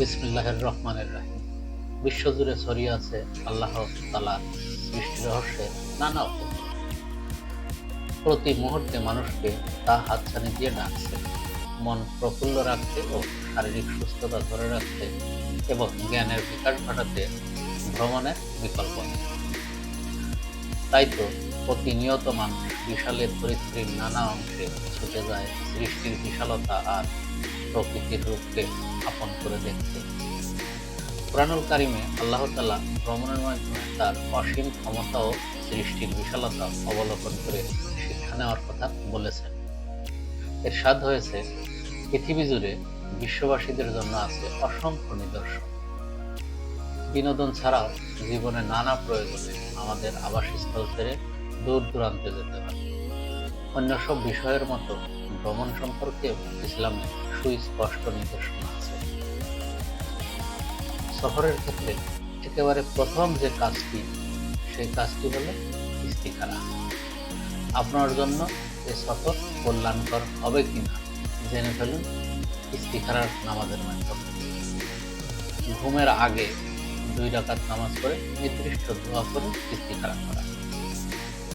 বিসমুল্লাহের রহমানের রাহিম। বিশ্বজুড়ে ছড়িয়ে আছে আল্লাহ তালার সৃষ্টি রহস্যের নানা প্রতি মুহূর্তে মানুষকে তা হাতছানি দিয়ে ডাকছে। মন প্রফুল্ল রাখতে ও শারীরিক সুস্থতা ধরে রাখতে এবং জ্ঞানের বিকাশ ঘটাতে ভ্রমণের বিকল্প তাই তো প্রতিনিয়ত মানুষ বিশালের পরিস্থিতির নানা অংশে ছুটে যায় সৃষ্টির বিশালতা আর প্রকৃতির রূপকে আপন করে দেখতে। কোরআনুল কারিমে আল্লাহ তালা ভ্রমণের মাধ্যমে তার অসীম ক্ষমতা ও সৃষ্টির বিশালতা অবলোকন করে শিক্ষা নেওয়ার কথা বলেছেন। এর স্বাদ হয়েছে, পৃথিবী জুড়ে বিশ্ববাসীদের জন্য আছে অসংখ্য নিদর্শন। বিনোদন ছাড়াও জীবনে নানা প্রয়োজনে আমাদের আবাসস্থল ছেড়ে দূর দূরান্তে যেতে হয়। অন্য সব বিষয়ের মতো ভ্রমণ সম্পর্কে ইসলামে সুস্পষ্ট নির্দেশনা আছে। সফরের ক্ষেত্রে একেবারে প্রথম যে কাজটি, সেই কাজটি হলো ইস্তিখারা। আপনার জন্য এ সফর কল্যাণকর হবে কিনা জেনে ফেলুন ইস্তিখারার নামাজের মাধ্যমে। ঘুমের আগে দুই রাকাত নামাজ পড়ে নির্দিষ্ট দোয়া করে ইস্তিখারা করা।